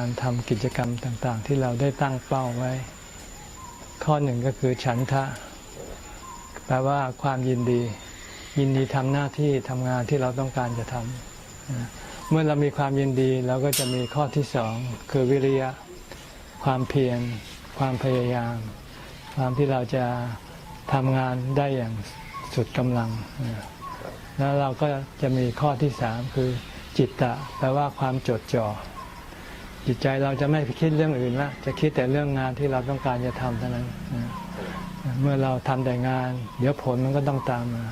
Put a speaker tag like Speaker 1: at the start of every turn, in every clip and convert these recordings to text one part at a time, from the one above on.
Speaker 1: การทำกิจกรรมต่างๆ ที่เราได้ตั้งเป้าไว้ ข้อหนึ่งก็คือฉันทะ แปลว่าความยินดี ยินดีทำหน้าที่ทำงานที่เราต้องการจะทำเมื่อเรามีความยินดีเราก็จะมีข้อที่สองคือวิริยะ ความเพียรความพยายาม ความที่เราจะทำงานได้อย่างสุดกำลัง แล้วเราก็จะมีข้อที่สามคือจิตตะ แปลว่าความจดจ่อ จิตใจเราจะไม่คิดเรื่องอื่นละจะคิดแต่เรื่องงานที่เราต้องการจะทำเท่านั้นเมื่อเราทำแต่งาน เดี๋ยวผลมันก็ต้องตามมา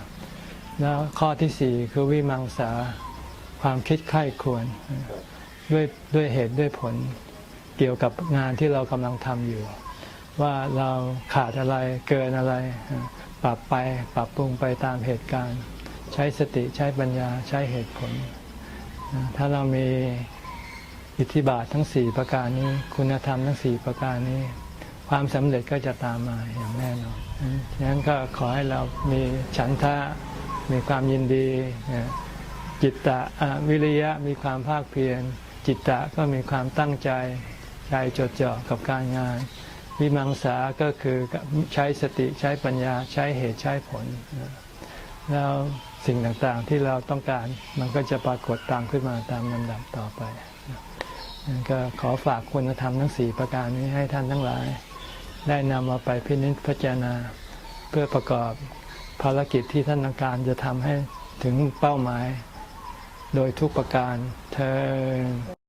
Speaker 1: แล้วข้อที่สี่คือวิมังสาความคิดไข้ควรด้วยด้วยเหตุด้วยผลเกี่ยวกับงานที่เรากำลังทำอยู่ ว่าเราขาดอะไรเกินอะไร ปรับไปปรับปรุงไปตามเหตุการณ์ ใช้สติใช้ปัญญาใช้เหตุผล ถ้าเรามี อิทธิบาททั้งสี่ประการนี้ คุณธรรมทั้งสี่ประการนี้ ความสำเร็จก็จะตามมาอย่างแน่นอนฉะนั้นก็ขอให้เรามีฉันทะมีความยินดี จิตตะวิริยะมีความภาคเพียร จิตตะก็มีความตั้งใจใจจดจ่อกับการงาน วิมังสาก็คือใช้สติใช้ปัญญาใช้เหตุใช้ผล แล้วสิ่งต่างๆที่เราต้องการมันก็จะปรากฏตามขึ้นมาตามลำดับต่อไป ก็ขอฝากคุณธรรมทั้งสี่ประการนี้ให้ท่านทั้งหลาย ได้นำมาไปพินิจพิจารณา เพื่อประกอบภารกิจที่ท่านต้องการจะทำให้ถึงเป้าหมาย โดยทุกประการเธอ